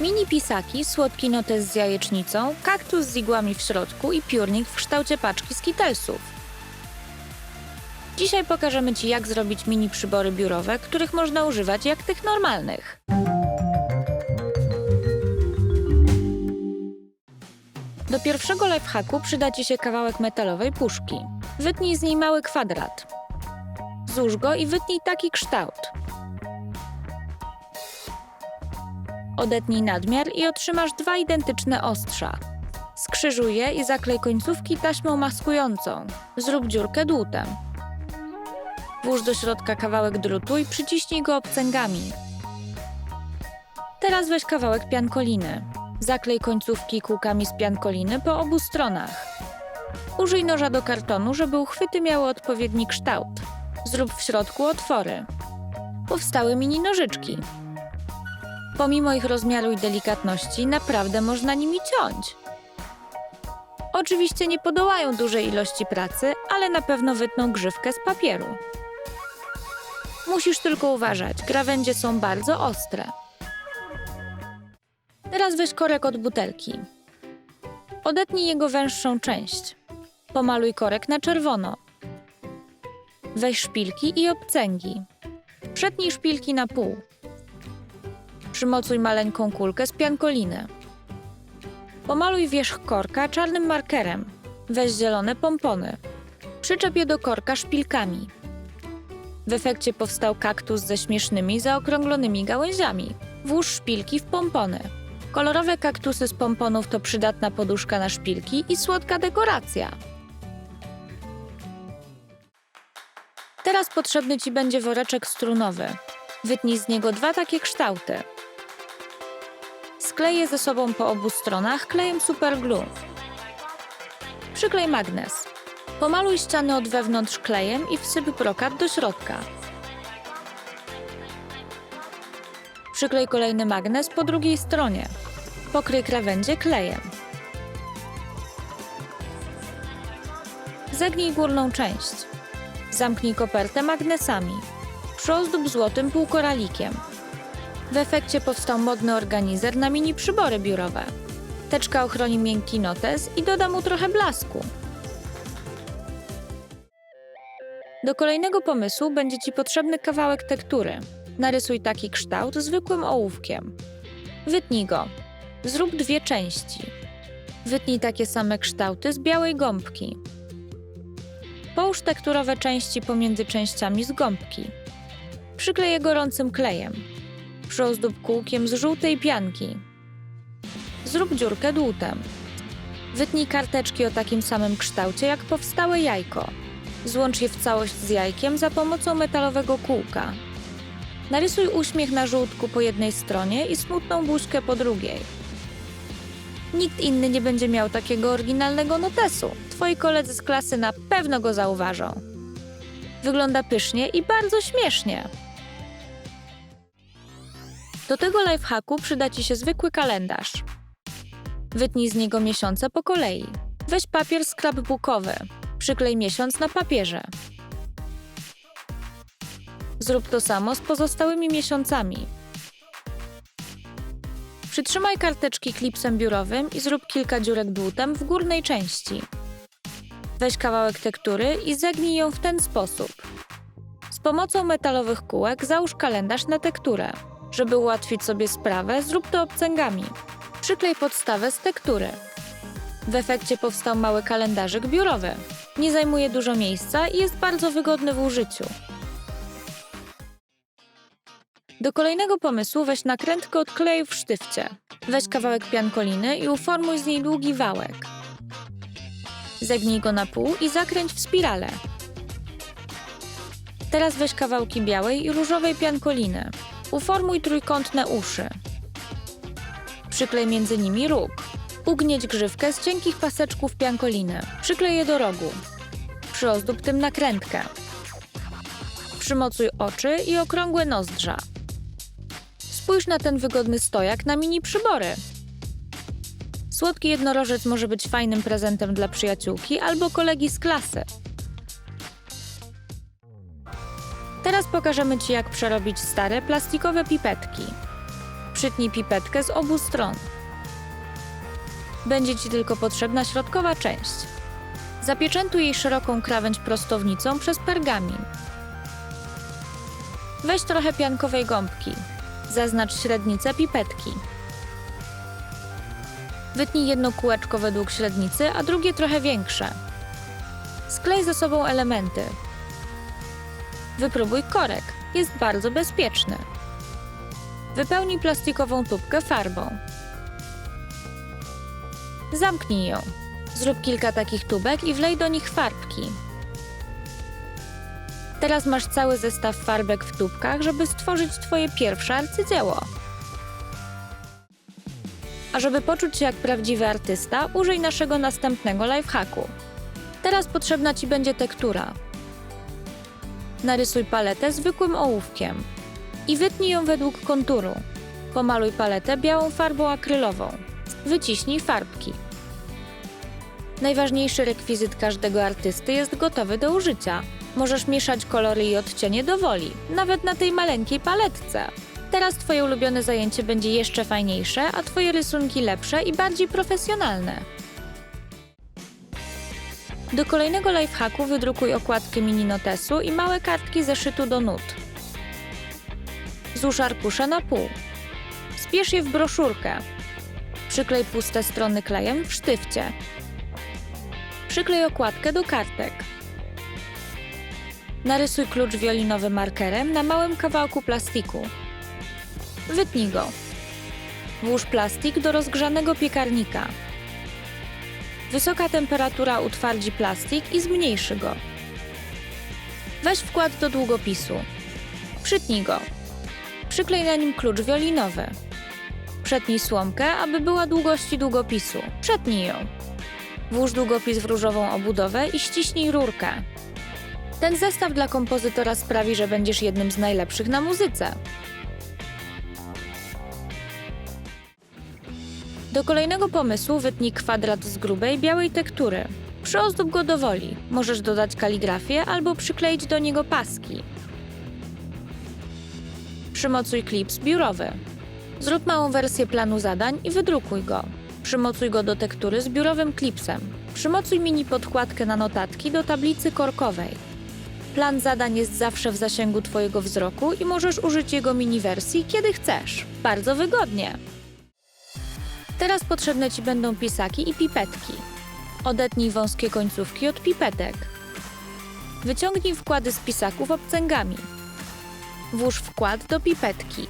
Mini pisaki, słodki notes z jajecznicą, kaktus z igłami w środku i piórnik w kształcie paczki skitelsów. Dzisiaj pokażemy Ci, jak zrobić mini przybory biurowe, których można używać jak tych normalnych. Do pierwszego lifehacku przyda Ci się kawałek metalowej puszki. Wytnij z niej mały kwadrat. Złóż go i wytnij taki kształt. Odetnij nadmiar i otrzymasz dwa identyczne ostrza. Skrzyżuj je i zaklej końcówki taśmą maskującą. Zrób dziurkę dłutem. Włóż do środka kawałek drutu i przyciśnij go obcęgami. Teraz weź kawałek piankoliny. Zaklej końcówki kółkami z piankoliny po obu stronach. Użyj noża do kartonu, żeby uchwyty miały odpowiedni kształt. Zrób w środku otwory. Powstały mini nożyczki. Pomimo ich rozmiaru i delikatności, naprawdę można nimi ciąć. Oczywiście nie podołają dużej ilości pracy, ale na pewno wytną grzywkę z papieru. Musisz tylko uważać, krawędzie są bardzo ostre. Teraz weź korek od butelki. Odetnij jego węższą część. Pomaluj korek na czerwono. Weź szpilki i obcęgi. Przetnij szpilki na pół. Przymocuj maleńką kulkę z piankoliny. Pomaluj wierzch korka czarnym markerem. Weź zielone pompony. Przyczep je do korka szpilkami. W efekcie powstał kaktus ze śmiesznymi, zaokrąglonymi gałęziami. Włóż szpilki w pompony. Kolorowe kaktusy z pomponów to przydatna poduszka na szpilki i słodka dekoracja. Teraz potrzebny Ci będzie woreczek strunowy. Wytnij z niego dwa takie kształty. Sklej je ze sobą po obu stronach klejem superglue. Przyklej magnes. Pomaluj ściany od wewnątrz klejem i wsyp brokat do środka. Przyklej kolejny magnes po drugiej stronie. Pokryj krawędzie klejem. Zegnij górną część. Zamknij kopertę magnesami. Przyozdób złotym półkoralikiem. W efekcie powstał modny organizer na mini przybory biurowe. Teczka ochroni miękki notes i doda mu trochę blasku. Do kolejnego pomysłu będzie Ci potrzebny kawałek tektury. Narysuj taki kształt zwykłym ołówkiem. Wytnij go. Zrób dwie części. Wytnij takie same kształty z białej gąbki. Połóż tekturowe części pomiędzy częściami z gąbki. Przyklej je gorącym klejem. Przyozdób kółkiem z żółtej pianki. Zrób dziurkę dłutem. Wytnij karteczki o takim samym kształcie jak powstałe jajko. Złącz je w całość z jajkiem za pomocą metalowego kółka. Narysuj uśmiech na żółtku po jednej stronie i smutną buźkę po drugiej. Nikt inny nie będzie miał takiego oryginalnego notesu. Twoi koledzy z klasy na pewno go zauważą. Wygląda pysznie i bardzo śmiesznie. Do tego lifehacku przyda Ci się zwykły kalendarz. Wytnij z niego miesiące po kolei. Weź papier scrapbookowy. Przyklej miesiąc na papierze. Zrób to samo z pozostałymi miesiącami. Przytrzymaj karteczki klipsem biurowym i zrób kilka dziurek dłutem w górnej części. Weź kawałek tektury i zegnij ją w ten sposób. Z pomocą metalowych kółek załóż kalendarz na tekturę. Żeby ułatwić sobie sprawę, zrób to obcęgami. Przyklej podstawę z tektury. W efekcie powstał mały kalendarzyk biurowy. Nie zajmuje dużo miejsca i jest bardzo wygodny w użyciu. Do kolejnego pomysłu weź nakrętkę od kleju w sztywcie. Weź kawałek piankoliny i uformuj z niej długi wałek. Zegnij go na pół i zakręć w spirale. Teraz weź kawałki białej i różowej piankoliny. Uformuj trójkątne uszy. Przyklej między nimi róg. Ugnieć grzywkę z cienkich paseczków piankoliny. Przyklej je do rogu. Przyozdób tym nakrętkę. Przymocuj oczy i okrągłe nozdrza. Spójrz na ten wygodny stojak na mini przybory. Słodki jednorożec może być fajnym prezentem dla przyjaciółki albo kolegi z klasy. Teraz pokażemy Ci, jak przerobić stare plastikowe pipetki. Przytnij pipetkę z obu stron. Będzie Ci tylko potrzebna środkowa część. Zapieczętuj jej szeroką krawędź prostownicą przez pergamin. Weź trochę piankowej gąbki. Zaznacz średnicę pipetki. Wytnij jedno kółeczko według średnicy, a drugie trochę większe. Sklej ze sobą elementy. Wypróbuj korek. Jest bardzo bezpieczny. Wypełnij plastikową tubkę farbą. Zamknij ją. Zrób kilka takich tubek i wlej do nich farbki. Teraz masz cały zestaw farbek w tubkach, żeby stworzyć Twoje pierwsze arcydzieło. A żeby poczuć się jak prawdziwy artysta, użyj naszego następnego lifehacku. Teraz potrzebna Ci będzie tektura. Narysuj paletę zwykłym ołówkiem i wytnij ją według konturu. Pomaluj paletę białą farbą akrylową. Wyciśnij farbki. Najważniejszy rekwizyt każdego artysty jest gotowy do użycia. Możesz mieszać kolory i odcienie do woli, nawet na tej maleńkiej paletce. Teraz Twoje ulubione zajęcie będzie jeszcze fajniejsze, a Twoje rysunki lepsze i bardziej profesjonalne. Do kolejnego lifehacku wydrukuj okładkę mini notesu i małe kartki zeszytu do nut. Złóż arkusze na pół. Zbierz je w broszurkę. Przyklej puste strony klejem w sztywcie. Przyklej okładkę do kartek. Narysuj klucz wiolinowy markerem na małym kawałku plastiku. Wytnij go. Włóż plastik do rozgrzanego piekarnika. Wysoka temperatura utwardzi plastik i zmniejszy go. Weź wkład do długopisu. Przytnij go. Przyklej na nim klucz wiolinowy. Przetnij słomkę, aby była długości długopisu. Przetnij ją. Włóż długopis w różową obudowę i ściśnij rurkę. Ten zestaw dla kompozytora sprawi, że będziesz jednym z najlepszych na muzyce. Do kolejnego pomysłu wytnij kwadrat z grubej, białej tektury. Przyozdób go do woli. Możesz dodać kaligrafię albo przykleić do niego paski. Przymocuj klips biurowy. Zrób małą wersję planu zadań i wydrukuj go. Przymocuj go do tektury z biurowym klipsem. Przymocuj mini podkładkę na notatki do tablicy korkowej. Plan zadań jest zawsze w zasięgu Twojego wzroku i możesz użyć jego mini wersji kiedy chcesz. Bardzo wygodnie. Teraz potrzebne Ci będą pisaki i pipetki. Odetnij wąskie końcówki od pipetek. Wyciągnij wkłady z pisaków obcęgami. Włóż wkład do pipetki.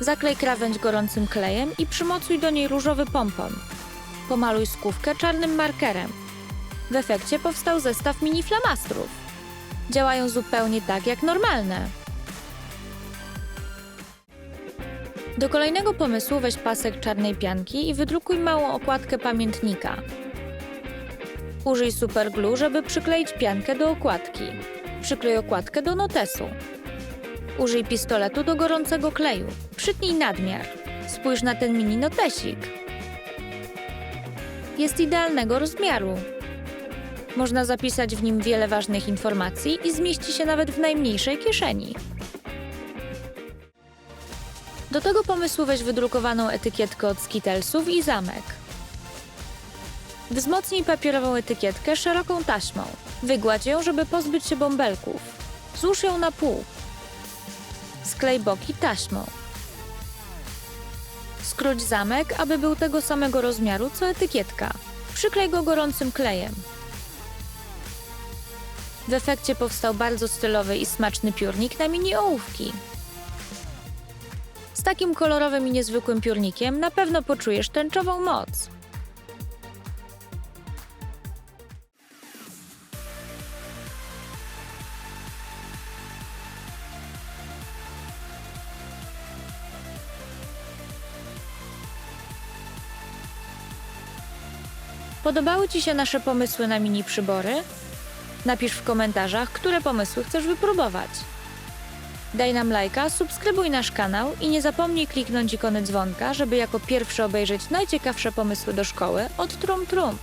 Zaklej krawędź gorącym klejem i przymocuj do niej różowy pompon. Pomaluj skówkę czarnym markerem. W efekcie powstał zestaw mini flamastrów. Działają zupełnie tak jak normalne. Do kolejnego pomysłu weź pasek czarnej pianki i wydrukuj małą okładkę pamiętnika. Użyj superglue, żeby przykleić piankę do okładki. Przyklej okładkę do notesu. Użyj pistoletu do gorącego kleju. Przytnij nadmiar. Spójrz na ten mini notesik. Jest idealnego rozmiaru. Można zapisać w nim wiele ważnych informacji i zmieści się nawet w najmniejszej kieszeni. Do tego pomysłu weź wydrukowaną etykietkę od Skittlesów i zamek. Wzmocnij papierową etykietkę szeroką taśmą. Wygładź ją, żeby pozbyć się bąbelków. Złóż ją na pół. Sklej boki taśmą. Skróć zamek, aby był tego samego rozmiaru co etykietka. Przyklej go gorącym klejem. W efekcie powstał bardzo stylowy i smaczny piórnik na mini ołówki. Takim kolorowym i niezwykłym piórnikiem na pewno poczujesz tęczową moc. Podobały Ci się nasze pomysły na mini przybory? Napisz w komentarzach, które pomysły chcesz wypróbować. Daj nam lajka, subskrybuj nasz kanał i nie zapomnij kliknąć ikony dzwonka, żeby jako pierwszy obejrzeć najciekawsze pomysły do szkoły od Trum Trum.